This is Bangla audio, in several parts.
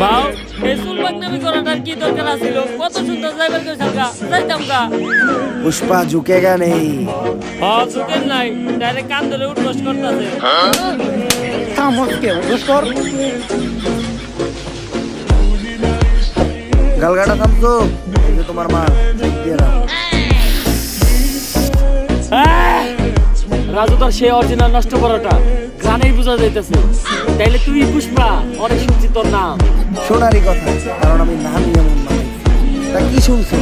বাউ এই চুলবাগ নামি করাটার কি দরকার আছিল? কত সুন্দর যাইবার কই সালকা যাইতাম গা। পুষ্পা ঝুঁকেগা নেই। নাই। ডাইরেক্ট কান ধরে উঠবস করতেছে গালগাটা থামতো তোমার মা দিয়ে দাও। রাজু তোর সেই অরিজিনাল নষ্ট করাটা গানেই বোঝা যাইতেছে। তাইলে তুই পুষ্পা অনেক শুনছি তোর নাম। শোনারই কথা কারণ আমি নামই এমন বানাইছি তা কি শুনছো?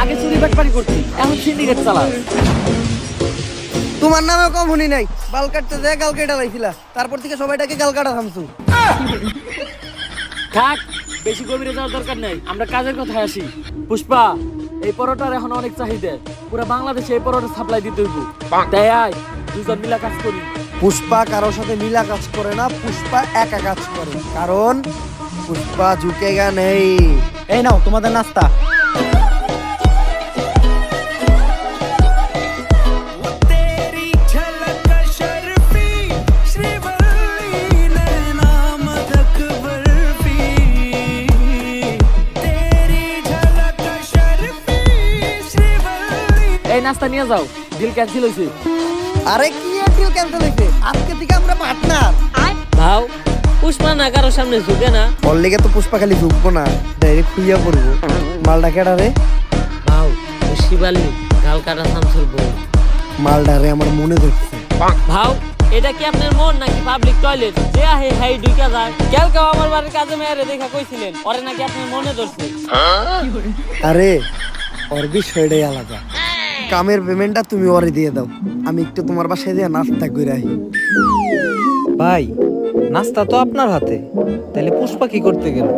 আগে চুরি বাটপারি করতি এখন সিন্ডিকেট চালাস। তোমার নামে কম শুনি নাই। বাল কাটতে যায় গাল কেটে লাইছিলা তারপর থেকে সবাইটাকে গাল কাটা থামছো। থাক বেশি গভীরে যাওয়ার দরকার নেই। আমরা কাজের কথায় আসি। পুষ্পা এই পরোটার এখন অনেক চাহিদা। পুরো বাংলাদেশে এই পরোটা সাপ্লাই দিতে হইব। তাই আয় দুজন মিলা কাজ করি। পুষ্পা কারোর সাথে মিলা কাজ করে না পুষ্পা একা কাজ করে। কারণ পুষ্পা ঝুঁকেগা নেই। এই নাও তোমাদের নাস্তা। নাস্তা নিয়ে যাও। ডিল ক্যান্সেল হয়েছে। আরে কি ডিল ক্যান্সেল হয়েছে? আজকে থেকে আমরা পার্টনার ভাও পুষ্পা না কারোর সামনে ঝুঁকে না। ওর লেগে তো পুষ্পা খালি ঝুঁকবো না ডাইরেক্ট খুইয়া পড়ব। মালটা কেডা রে? ভাও শিবালি গাল কাটা শামসুর বউ। মালটা রে আমার মনে ধরছে ভাও এটা কি আপনার মন নাকি পাবলিক টয়লেট যে আহে হাই ঢুকে যায়। কেউ কেউ আমার বাড়ির কাজে মেয়েরে দেখা কইছিলেন। ওরে নাকি আপনার মনে ধরছে। আরে ওর বিষয়টাই আলাদা। কামের পেমেন্টটা তুমি ওরে দিয়ে দাও। আমি একটু তোমার বাসায় দিয়ে নাস্তা করে আহি ভাই নাস্তা তো আপনার হাতে। তাহলে পুষ্পা কি করতে গেল?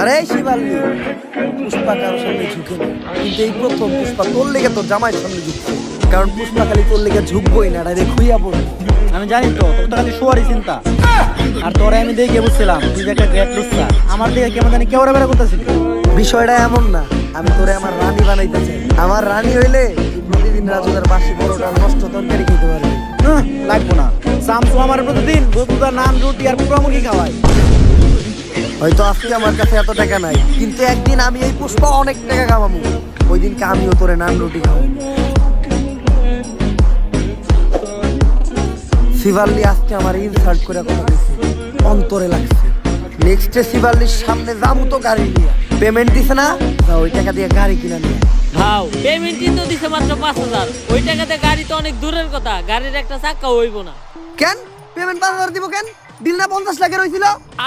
আরে শিবাল পুষ্পা কারোর সামনে ঝুঁকে না। কিন্তু এই প্রথম পুষ্পা তোর লেগে তোর জামাইয়ের সামনে ঝুঁকছে। কারণ পুষ্পা খালি তোর লেগে ঝুঁকবোই না ডাইরেক্ট খুইয়া পড়বে আমি জানি তো, তোর তো খালি শোয়ারই চিন্তা। আর তোরে আমি দেখে বুঝছিলাম, তুই যে একটা গ্রেট লুচ্ছা আমার দিকে কেমন জানি কেউ বেড়া করতেছিলি। বিষয়টা এমন না, আমি তোরে আমার রানী বানাইতে চাই। আমার রানী হইলে প্রতিদিন রাজুদার বাসি বড়টা নষ্ট তরকারি খেতে পারবি। লাগবো না। শামসু আমার প্রতিদিন বন্ধুদার নান, রুটি আর কুকুরামুখী খাওয়ায়। হয়তো আজকে আমার কাছে এত টাকা নাই, কিন্তু একদিন আমি এই পুষ্পা অনেক টাকা কামাবো ওই দিনকে আমিও তোরে নান, রুটি খাব শিবাল্লি আজকে আমার ইনসাল্ট করে কথা দিচ্ছে অন্তরে লাগছে। নেক্সটে শিবাল্লির সামনে যাব তো গাড়ি নিয়ে। পেমেন্ট দিছে না? তা ওই টাকা দিয়ে গাড়ি কিনা নিয়ে। ভাও পেমেন্টই তো দিছে মাত্র পাঁচ হাজার। ওই টাকাতে গাড়ি তো অনেক দূরের কথা। গাড়ির একটা চাক্কা হইব না। কেন? পেমেন্ট পাঁচ হাজার দিব কেন? দিল না পঞ্চাশ লাখের হয়েছিল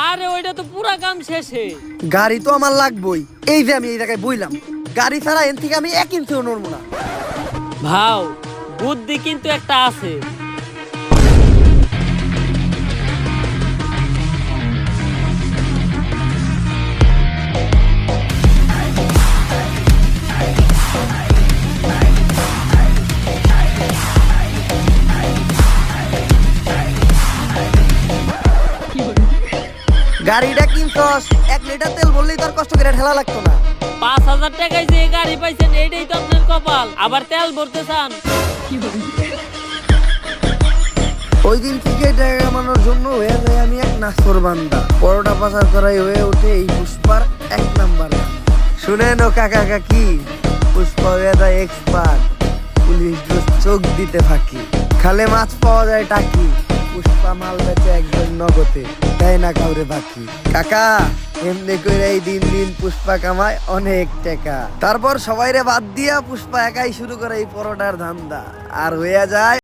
আরে ওইটা তো পুরা কাম শেষে। গাড়ি তো আমার লাগবেই। এই যে আমি এই জায়গায় বইলাম। গাড়ি ছাড়া এন থেকে আমি এক ইঞ্চিও নড়বো না। ভাও বুদ্ধি কিন্তু একটা আছে। গাড়িটা কিনছস এক লিটার তেল বললেই তোর কষ্ট করে ঠেলা লাগতো না। পাঁচ হাজার টাকায় যে গাড়ি পাইছেন এইটাই তো আপনার কপাল। আবার তেল ভরতে চান? ওই দিন থেকে টাকা কামানোর জন্য হয়ে যায় আমি এক নাস্তর বান্দা। পরোটা পাচার করাই হয়ে ওঠে এই পুষ্পার এক নাম্বার শুনেন ও কাকা কাকি পুষ্পা হয়ে যায় এক্সপার্ট পুলিশ চোখ দিতে ফাঁকি। খালে মাছ পাওয়া যায় টাকি। পুষ্পা মাল বেচে একজন নগতে দেয় না কাউরে বাকি। কাকা, এমনি করে এই দিন দিন পুষ্পা কামায় অনেক টাকা। তারপর সবাইরে বাদ দিয়া পুষ্পা একাই শুরু করে এই পরোটার ধান্দা। আর হয়ে যায়